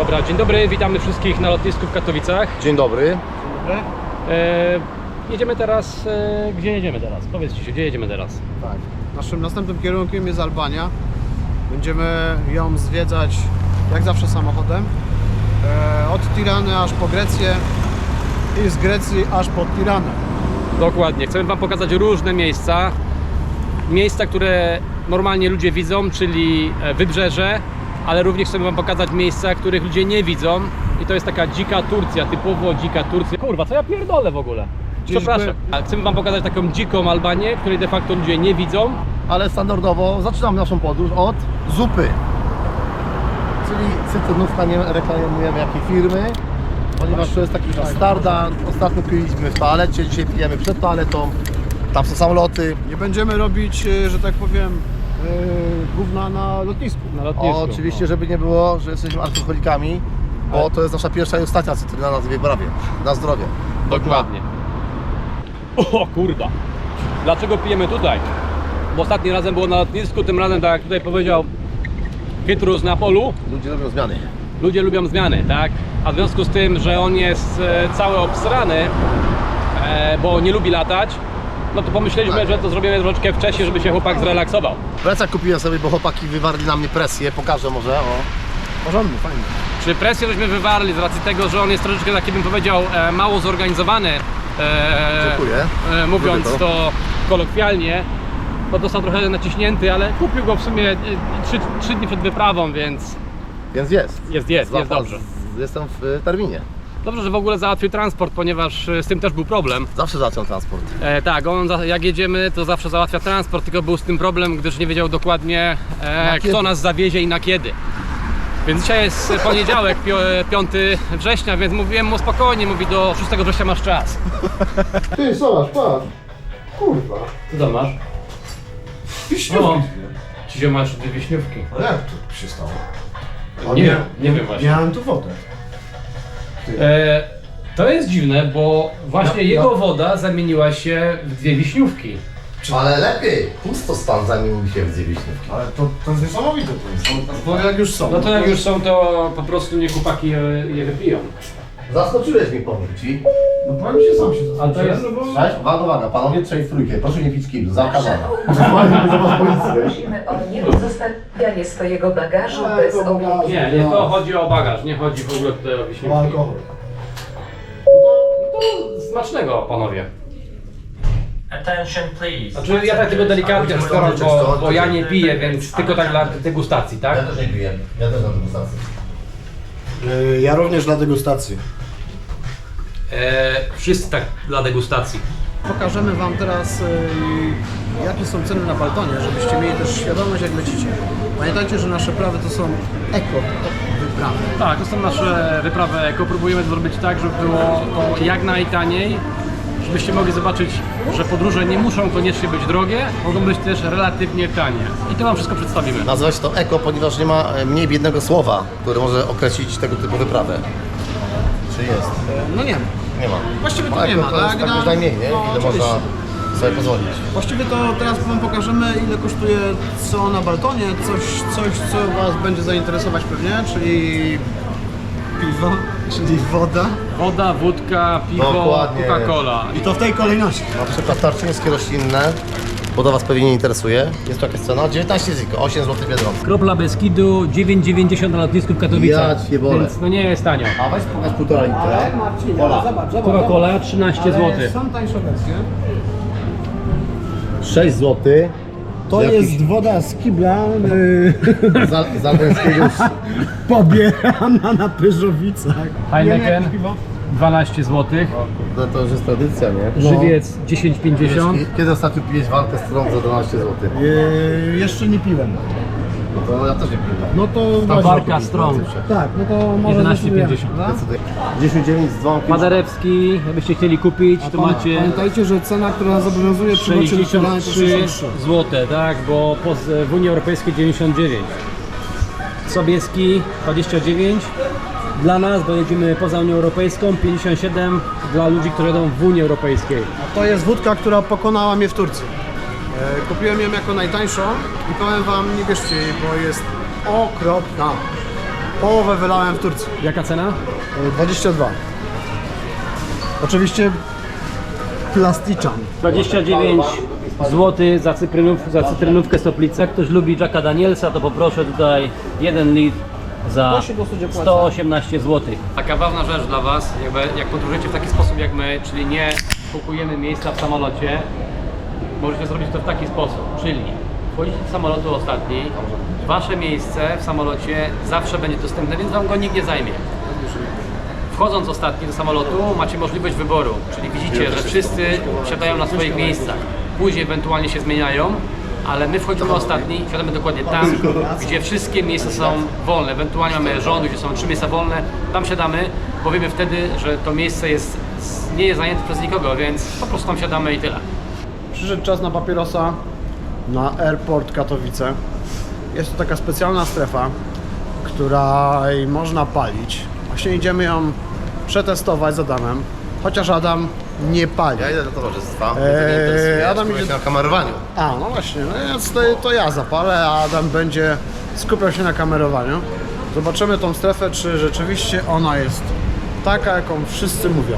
Dobra, dzień dobry, witamy wszystkich na lotnisku w Katowicach. Dzień dobry. E, jedziemy teraz, e, gdzie jedziemy teraz? Powiedzcie się, gdzie jedziemy teraz? Tak. Naszym następnym kierunkiem jest Albania. Będziemy ją zwiedzać jak zawsze samochodem. E, od Tirany aż po Grecję i z Grecji aż po Tiranę. Dokładnie, chcemy Wam pokazać różne miejsca. Miejsca, które normalnie ludzie widzą, czyli e, wybrzeże, ale również chcemy Wam pokazać miejsca, których ludzie nie widzą. I to jest taka dzika Turcja, typowo dzika Turcja. Kurwa, co ja pierdolę w ogóle? Przepraszam. A Chcemy Wam pokazać taką dziką Albanię, której de facto ludzie nie widzą. Ale standardowo zaczynamy naszą podróż od zupy. Czyli cytrynówka, nie reklamujemy jakiej firmy, ponieważ to jest taki standard. Ostatnio piliśmy w toalecie, dzisiaj pijemy przed toaletą. Tam są samoloty. Nie będziemy robić, e, że tak powiem, gówna na lotnisku. Na lotnisku. O, oczywiście, żeby nie było, że jesteśmy alkoholikami, bo to jest nasza pierwsza i ostatnia cytryna na Zbiebrawie. Na zdrowie. Dokładnie. O kurda. Dlaczego pijemy tutaj? Bo ostatnim razem było na lotnisku, tym razem, tak jak tutaj powiedział Chytrus na polu, Ludzie robią zmiany. ludzie lubią zmiany, tak? A w związku z tym, że on jest e, cały obsrany, e, bo nie lubi latać, no to pomyśleliśmy, Tak. że to zrobimy troszeczkę wcześniej, żeby się chłopak zrelaksował. Plecak kupiłem sobie, bo chłopaki wywarli na mnie presję. Pokażę może, o. Porządny, fajny. Czy presję żeśmy wywarli z racji tego, że on jest troszeczkę taki bym powiedział e, mało zorganizowany, e, Dziękuję. e, mówiąc Lubię to. to. kolokwialnie, bo został trochę naciśnięty, ale kupił go w sumie 3 dni przed wyprawą, więc Więc jest. jest, jest, Złapa- jest dobrze. z- Jestem w y, terminie. Dobrze, że w ogóle załatwił transport, ponieważ e, z tym też był problem. Zawsze zaczął transport. E, tak, on za, jak jedziemy, to zawsze załatwia transport, tylko był z tym problem, gdyż nie wiedział dokładnie, e, kto kiedy. nas zawiezie i na kiedy. Więc dzisiaj jest poniedziałek, pio- 5 września, więc mówiłem mu spokojnie, mówi do 6 września masz czas. Ty, zobacz, patrz. Kurwa. Co tam masz? Wiśniówki. No. Ci masz dwie wiśniówki. Ale jak to się stało? Nie, nie wiem właśnie. Miałem tu wodę. E, to jest dziwne, bo właśnie No, jego no. woda zamieniła się w dwie wiśniówki. Ale lepiej. Pustostan zamienił się w dziewiśniówki. Ale to, to jest niesamowite to jest. No, bo jak już są. No to jak już są, to po prostu nie chłopaki je, je wypiją. Zaskoczyłeś mnie, powiem Ci. No powiem ci, sam się Ale to jest- no bo... Cześć, uwaga, uwaga, panowie trzej w trójkę, proszę nie pić kiblu, zakazane. Prosimy o swojego bagażu Ale bez opieki. Nie, nie, to chodzi o bagaż, nie chodzi w ogóle tutaj o wiśniówki. alkohol. To smacznego, panowie. Attention please. Znaczy ja tak tylko delikatnie to- bo, bo ja nie piję, więc tylko tak dla degustacji, Ja tak? też nie piję, ja też mam degustację. Y, Ja również dla degustacji. E, wszyscy tak dla degustacji. Pokażemy Wam teraz, y, jakie są ceny na Baltonie, żebyście mieli też świadomość, jak lecicie. Pamiętajcie, że nasze prawy to są eko wyprawy. Tak, to są nasze wyprawy eko. Próbujemy zrobić tak, żeby było to jak najtaniej, żebyście mogli zobaczyć, że podróże nie muszą koniecznie być drogie, mogą być też relatywnie tanie. I to Wam wszystko przedstawimy. Nazywa się to eko, ponieważ nie ma e, mniej biednego słowa, które może określić tego typu wyprawę. Czy jest? No nie. Nie ma. Właściwie to Bo nie ma, to jest tak? tak No, już najmniej, nie? no, Ile oczywiście. można sobie pozwolić. Właściwie to teraz Wam pokażemy, ile kosztuje co na Baltonie, coś, coś co Was będzie zainteresować pewnie, czyli piwo, czyli woda. Woda, wódka, piwo, Dokładnie. Coca-Cola. I to w tej kolejności. Na przykład tarczyńskie roślinne, bo do Was pewnie nie interesuje. Jest to jakaś cena? 19 ziko, 8 zł biedronka. Kropla Beskidu, 9,90 na lotnisku w Katowicach. Ja cię. Więc no nie jest tanio. A weź pokaż półtora litra. Zobacz, zobacz. Coca-Cola 13 Ale zł. Są tańsze wersje. 6 zł. To Jakiś- jest woda z kibla yy, Za, Zalęskiego. pobierana na Pyżowicach. Heineken 12 zł. To, to już jest tradycja, nie? Żywiec 10,50. Kiedy ostatnio piłeś walkę z którą za 12 zł? Yy, jeszcze nie piłem. No to ja też nie piłem. No to Ta właśnie- barka Strong Tak, no to może 11,50. zdecydujemy. 10,9 z dzwonkiem. Paderewski, jakbyście chcieli kupić, to macie Pamiętajcie, że cena, która zobowiązuje przy locie wykonania to 63 63. zł, tak, bo po, w Unii Europejskiej 99. Sobieski 29. Dla nas, bo jedziemy poza Unią Europejską, 57 dla ludzi, którzy jadą w Unii Europejskiej. To jest wódka, która pokonała mnie w Turcji. E, Kupiłem ją jako najtańszą i powiem Wam, nie bierzcie jej, bo jest okropna. Połowę wylałem w Turcji. Jaka cena? E, 22. Oczywiście plasticzan. 29 zł za, cytrynów, za cytrynówkę Stoplice. Jak ktoś lubi Jacka Danielsa, to poproszę tutaj 1 litr za 118 zł. Taka ważna rzecz dla Was, jakby, jak podróżujecie w taki sposób jak my, czyli nie kupujemy miejsca w samolocie, możecie zrobić to w taki sposób, czyli wchodzicie do samolotu ostatni, Wasze miejsce w samolocie zawsze będzie dostępne, więc Wam go nikt nie zajmie. Wchodząc ostatni do samolotu macie możliwość wyboru, czyli widzicie, że wszyscy siadają na swoich miejscach. Później ewentualnie się zmieniają, ale my wchodzimy ostatni, siadamy dokładnie tam, gdzie wszystkie miejsca są wolne. Ewentualnie mamy rząd, gdzie są trzy miejsca wolne, tam siadamy, bo wiemy wtedy, że to miejsce jest, nie jest zajęte przez nikogo, więc po prostu tam siadamy i tyle. Przyszedł czas na papierosa na Airport Katowice. Jest to taka specjalna strefa, której można palić. Właśnie idziemy ją przetestować z Adamem, chociaż Adam nie pali. Ja idę do towarzystwa. Eee, Eee, Adam Adam idzie- na kamerowaniu. A, no właśnie, no więc to, to ja zapalę, a Adam będzie skupiał się na kamerowaniu. Zobaczymy tą strefę, czy rzeczywiście ona jest taka, jaką wszyscy mówią.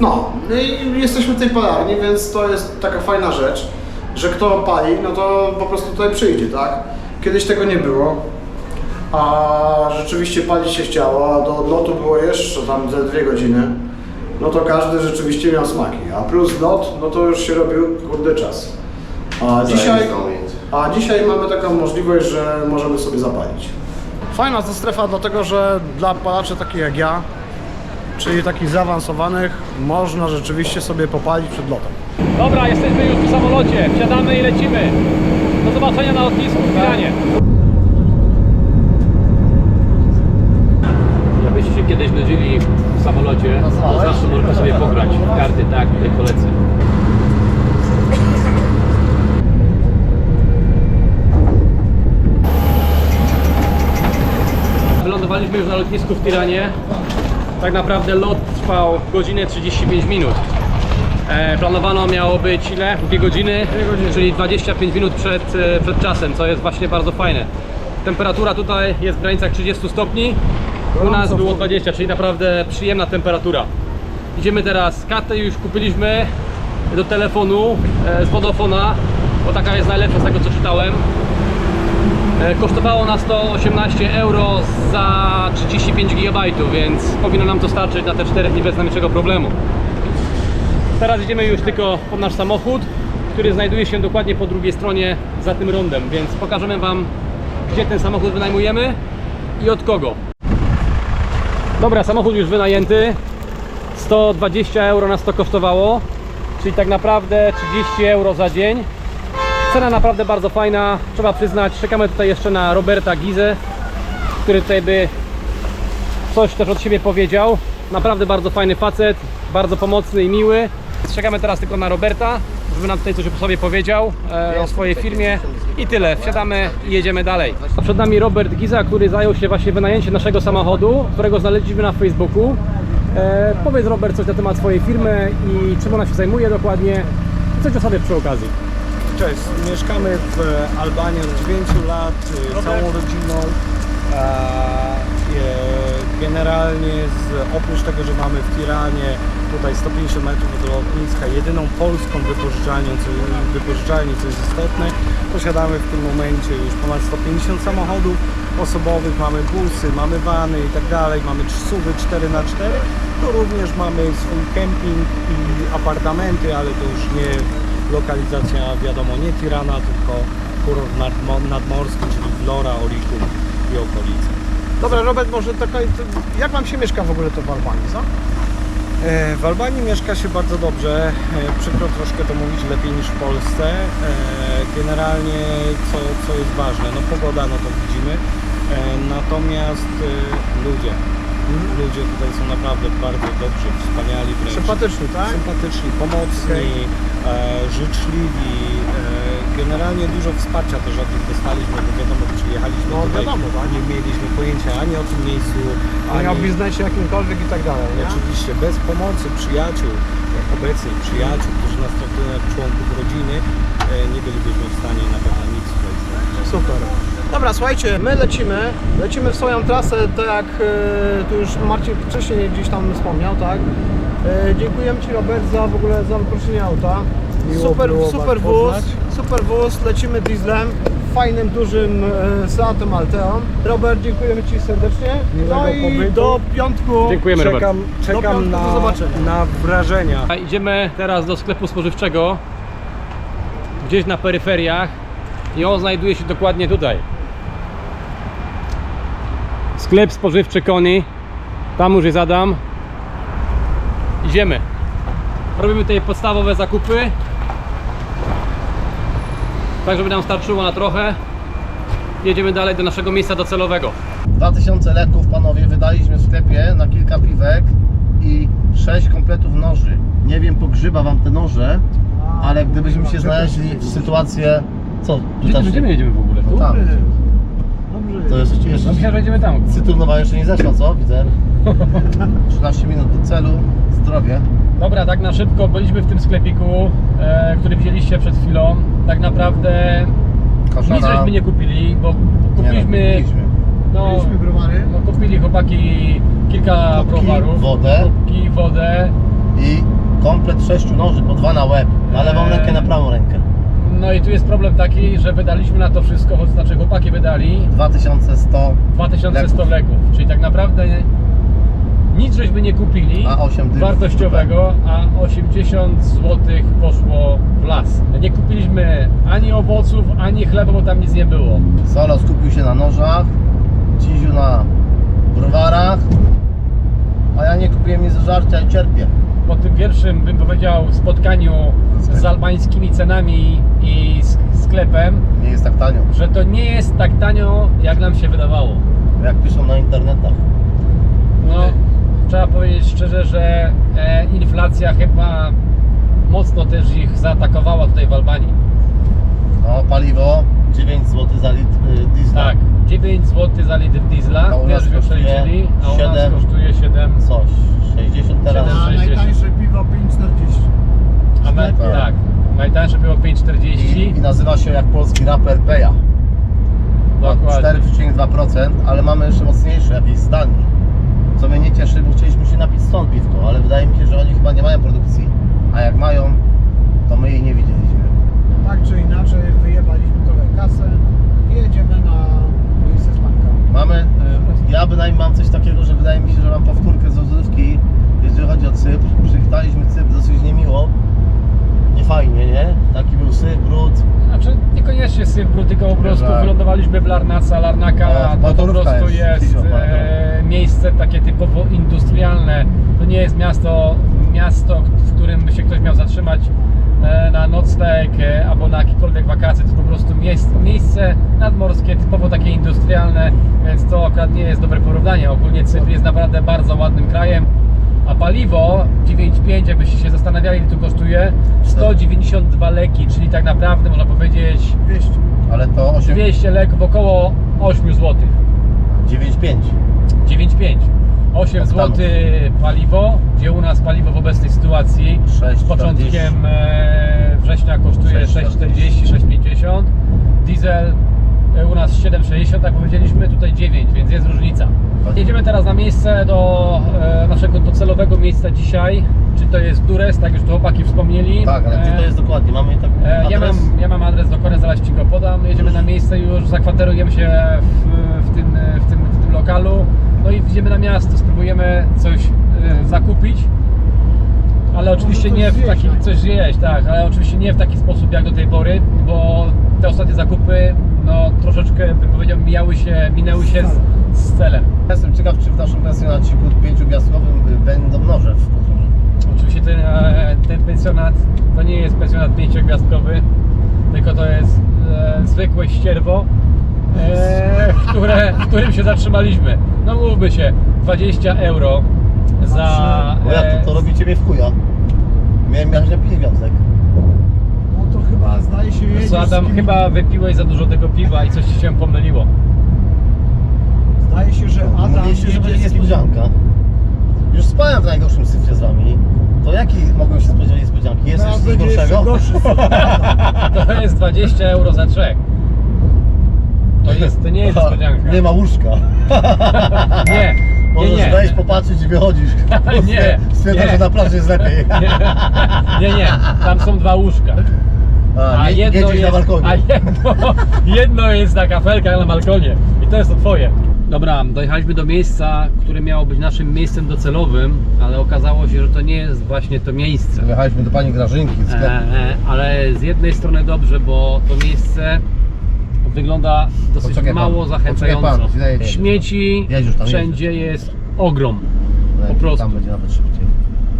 No, i jesteśmy w tej palarni, więc to jest taka fajna rzecz, że kto pali, no to po prostu tutaj przyjdzie, tak? Kiedyś tego nie było, a rzeczywiście palić się chciało, a do odlotu było jeszcze tam ze dwie godziny, no to każdy rzeczywiście miał smaki, a plus lot, no to już się robił kurde czas. A dzisiaj, a dzisiaj mamy taką możliwość, że możemy sobie zapalić. Fajna ta strefa, dlatego że dla palaczy takich jak ja, czyli takich zaawansowanych, można rzeczywiście sobie popalić przed lotem. Dobra, jesteśmy już w samolocie, wsiadamy i lecimy. Do zobaczenia na lotnisku w Milanie. Jakbyście się kiedyś nudzili w samolocie, to zawsze można sobie pograć w karty, tak, tutaj koledzy. Wylądowaliśmy już na lotnisku w Tiranie. Tak naprawdę lot trwał godzinę 35 minut. E, planowano miało być ile? Dwie godziny, czyli 25 minut przed, e, przed czasem, co jest właśnie bardzo fajne. Temperatura tutaj jest w granicach 30 stopni, u nas było 20, czyli naprawdę przyjemna temperatura. Idziemy teraz, kartę już kupiliśmy do telefonu e, z Vodafona, bo taka jest najlepsza z tego co czytałem. E, Kosztowało nas to 18 euro za 35 GB, więc powinno nam to starczyć na te 4 dni bez najmniejszego problemu. Teraz idziemy już tylko pod nasz samochód, który znajduje się dokładnie po drugiej stronie za tym rondem, więc pokażemy Wam, gdzie ten samochód wynajmujemy i od kogo. Dobra, samochód już wynajęty. 120 euro nas to kosztowało, czyli tak naprawdę 30 euro za dzień. Cena naprawdę bardzo fajna, trzeba przyznać. Czekamy tutaj jeszcze na Roberta Gizę, który tutaj by coś też od siebie powiedział. Naprawdę bardzo fajny facet, bardzo pomocny i miły. Czekamy teraz tylko na Roberta, żeby nam tutaj coś o sobie powiedział, e, o swojej firmie i tyle. Wsiadamy i jedziemy dalej. Przed nami Robert Giza, który zajął się właśnie wynajęciem naszego samochodu, którego znaleźliśmy na Facebooku. E, powiedz Robert coś na temat swojej firmy i czym ona się zajmuje dokładnie. i Coś o sobie przy okazji. Cześć, mieszkamy w Albanii od 9 lat, y, całą rodziną. E, Generalnie z, oprócz tego, że mamy w Tiranie tutaj 150 metrów od lotniska, jedyną polską wypożyczalnią, co, wypożyczalnię, co jest istotne, posiadamy w tym momencie już ponad 150 samochodów osobowych, mamy busy, mamy vany i tak dalej, mamy suwy 4x4, to również mamy swój kemping i apartamenty, ale to już nie lokalizacja wiadomo nie Tirana, tylko kurort nadmo- nadmorski, czyli Vlora, Olikum i okolice. Dobra, Robert, może taka, jak Wam się mieszka w ogóle to w Albanii, co? E, W Albanii mieszka się bardzo dobrze, e, przykro troszkę to mówić lepiej niż w Polsce. E, Generalnie co, co jest ważne, no pogoda, no to widzimy, natomiast ludzie, ludzie tutaj są naprawdę bardzo dobrzy, wspaniali wręcz. Sympatyczny, tak? sympatyczni, pomocni, e, życzliwi. Generalnie dużo wsparcia też od nich dostaliśmy, bo wiadomo, przyjechaliśmy No, tutaj, wiadomo, tak. nie mieliśmy pojęcia ani o tym miejscu, Ani o biznesie jakimkolwiek i tak dalej, nie? Oczywiście, bez pomocy przyjaciół, obecnych przyjaciół, którzy nas traktują jak członków rodziny, e, nie bylibyśmy w stanie na pewno nic tutaj zrobić. Super. Dobra, słuchajcie, my lecimy, lecimy w swoją trasę, tak jak e, tu już Marcin wcześniej gdzieś tam wspomniał, tak? E, dziękujemy Ci Robert za w ogóle za auta. Miło super, było Was super wóz, poznać. Super wóz, lecimy dieslem, fajnym, dużym e, Seatem Alteą. Robert, dziękujemy Ci serdecznie. Miłego no i pobytu. do piątku. Dziękujemy, Robert. Czekam, czekam piątku, do na, zobaczenia. na wrażenia. A Idziemy teraz do sklepu spożywczego, gdzieś na peryferiach i on znajduje się dokładnie tutaj. Sklep spożywczy Koni, tam już jest Adam. Idziemy. Robimy tutaj podstawowe zakupy, tak żeby nam starczyło na trochę. Jedziemy dalej do naszego miejsca docelowego. 2000 leków panowie wydaliśmy w sklepie na kilka piwek i 6 kompletów noży. Nie wiem, pogrzyba wam te noże, ale gdybyśmy się znaleźli w sytuację... Co? Gdzie, Pytasz gdzie się? my jedziemy w ogóle? Tu? Tam. Dobrze. To jest jeszcze... No myślałem, że jedziemy tam. Cytrunowa jeszcze nie zeszła, co? Widzę. 13 minut do celu. Zdrowie. Dobra, tak na szybko byliśmy w tym sklepiku, e, który widzieliście przed chwilą. Tak naprawdę Koszana. nic żeśmy nie kupili, bo kupiliśmy, Nie, no, kupiliśmy. no, Mieliśmy browary. no kupili chłopaki kilka Kubki, browarów, wodę. kubki, wodę. I komplet 6 noży, po dwa na łeb. Na lewą Eee. rękę, na prawą rękę. No i tu jest problem taki, że wydaliśmy na to wszystko, to znaczy chłopaki wydali 2100, 2100 leków, czyli tak naprawdę nic żeśmy nie kupili a 8 dych. wartościowego, a 80 zł poszło w las. Nie kupiliśmy ani owoców, ani chleba, bo tam nic nie było. Solo skupił się na nożach, Ciziu na browarach, a ja nie kupiłem nic do żarcia i cierpię. Po tym pierwszym, bym powiedział, spotkaniu z albańskimi cenami i sklepem, Nie jest tak tanio, że to nie jest tak tanio, jak nam się wydawało. jak piszą na internetach. No, trzeba powiedzieć szczerze, że e, inflacja chyba mocno też ich zaatakowała tutaj w Albanii. No, paliwo 9 zł za litr y, diesla. Tak, 9 zł za litr diesla, A u nas też kosztuje a u nas 7. kosztuje 7. Coś, 60 teraz. A 60. najtańsze piwo 5,40. A na, tak, najtańsze było I, 5,40. I nazywa się jak polski raper Peja. Ma Dokładnie. 4,2%, ale mamy jeszcze mocniejsze jakieś z Danii. Co mnie nie cieszy, bo chcieliśmy się napić stąd piwko, ale wydaje mi się, że oni chyba nie mają produkcji. A jak mają, to my jej nie widzieliśmy. Tak czy inaczej wyjebaliśmy trochę kasę i jedziemy na miejsce spanka. Mamy, y, ja bynajmniej mam coś takiego, że wydaje mi się, że mam powtórkę z rozrywki, jeżeli chodzi o Cypr. Przywitaliśmy Cypr dosyć niemiło. Nie fajnie, nie? Taki był syf, brud. Znaczy niekoniecznie Syfru, tylko po prostu wylądowaliśmy w Larnaca. Larnaka A, to po motorówka prostu jest, e, miejsce takie typowo industrialne. To nie jest miasto, miasto, w którym by się ktoś miał zatrzymać e, na nocleg e, albo na jakiekolwiek wakacje. To jest po prostu miejsce, miejsce nadmorskie, typowo takie industrialne, więc to akurat nie jest dobre porównanie. Ogólnie Cypr jest naprawdę bardzo ładnym krajem. A paliwo 9,5, jakbyście się zastanawiali, ile to kosztuje, 192 leki, czyli tak naprawdę można powiedzieć 200. Ale to 8, 200 leków około 8 zł. 9,5. 9,5. 8 Oktanów. zł paliwo, gdzie u nas paliwo w obecnej sytuacji z 6,40. początkiem e, września kosztuje 6,40, 6,50. Diesel e, u nas 7,60, jak powiedzieliśmy, tutaj 9, więc jest różnica. Jedziemy teraz na miejsce do e, naszego docelowego miejsca dzisiaj. Czy to jest Dures, tak już tu chłopaki wspomnieli. Tak, ale gdzie to jest dokładnie? Mamy tak E, Ja mam, adres? ja mam adres dokładnie, zaraz Ci go podam. Jedziemy na miejsce już, zakwaterujemy się w, w, tym, w, tym, w tym lokalu. No i idziemy na miasto, spróbujemy coś e, zakupić. Ale oczywiście coś nie w zjeść taki, najpierw. coś zjeść, tak, ale oczywiście nie w taki sposób jak do tej pory, bo te ostatnie zakupy, no troszeczkę bym powiedział, mijały się, minęły się z, z celem. Jestem ciekaw, czy w naszym pensjonaciku pięciogwiazdkowym będą noże w kuchni. Oczywiście ten, e, ten pensjonat to nie jest pensjonat pięciogwiazdkowy, tylko to jest e, zwykłe ścierwo, e, które, w którym się zatrzymaliśmy. No mówmy się, 20 euro za... Bo ja to, to e, robi ciebie w chuja. Miałem pięć gwiazdek. No to chyba zdaje się jedziesz Co Adam, chyba wypiłeś za dużo tego piwa i coś ci się pomyliło. Zdaje się, że Adam Mówiliście, że jedzie będzie z kimś... niespodzianka. Już spałem w najgorszym syfie z wami. To jaki mogą się spodziewać niespodzianki? Jest Teraz coś będzie jeszcze gorszego? gorszy. To jest 20 euro za trzech. To, jest, to nie jest niespodzianka. Nie ma łóżka. Nie, nie, Możesz nie. wejść, popatrzeć i wychodzisz. Nie, Stwierdzasz, nie. że na plaży jest lepiej. Nie, nie, tam są dwa łóżka. A, nie, jedno jest, na balkonie. A jedno, jedno jest na kafelkach na balkonie. I to jest to twoje. Dobra, dojechaliśmy do miejsca, które miało być naszym miejscem docelowym, ale okazało się, że to nie jest właśnie to miejsce. Wjechaliśmy do pani Grażynki z sklepu. E, ale z jednej strony dobrze, bo to miejsce wygląda dosyć Poczekaj pan, mało zachęcająco. poczekaj pan, źle jedzie. Śmieci Jedź już tam, wszędzie jest ogrom. No, po prostu. Tam będzie nawet szybciej.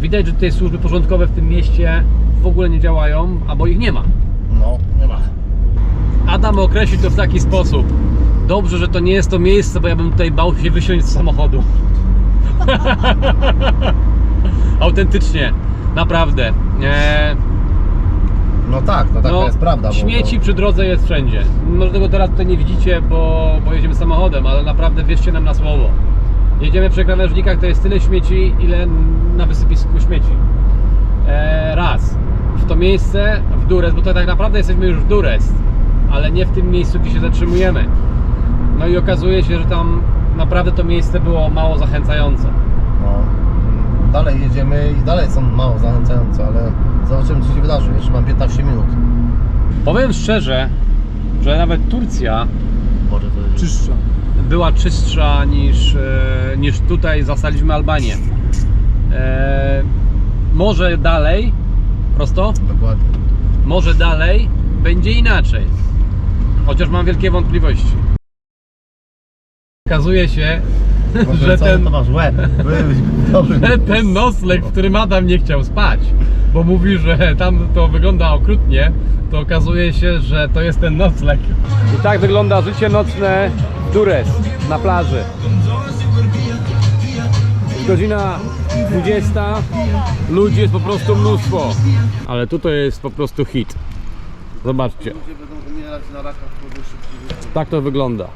Widać, że tutaj służby porządkowe w tym mieście w ogóle nie działają, albo ich nie ma. No, nie ma. Adam określił to w taki sposób. Dobrze, że to nie jest to miejsce, bo ja bym tutaj bał się wysiąść z samochodu. Autentycznie, naprawdę. No tak, no taka jest prawda. bo- Śmieci przy drodze jest wszędzie. Może tego teraz tutaj nie widzicie, bo, bo jedziemy samochodem, ale naprawdę wierzcie nam na słowo. Jedziemy przy krawężnikach, to jest tyle śmieci, ile na wysypisku śmieci. E, raz. W to miejsce, w Durest, bo to tak naprawdę jesteśmy już w Durest, ale nie w tym miejscu, gdzie się zatrzymujemy. No i okazuje się, że tam naprawdę to miejsce było mało zachęcające. No. Dalej jedziemy i dalej są mało zachęcające, ale zobaczymy co się wydarzy. Jeszcze mam 15 minut. Powiem szczerze, że nawet Turcja Może to jest... Czystsza. była czystsza niż, e, niż tutaj zastaliśmy Albanię. E, może dalej, prosto, Dokładnie. może dalej będzie inaczej. Chociaż mam wielkie wątpliwości. Okazuje się, Może że co ten, to masz łeb. Że ten nocleg, w którym Adam nie chciał spać, bo mówi, że tam to wygląda okrutnie, to okazuje się, że to jest ten nocleg. I tak wygląda życie nocne w Dures, na plaży. Godzina 20, ludzi jest po prostu mnóstwo. Ale tutaj jest po prostu hit. Zobaczcie, tak to wygląda.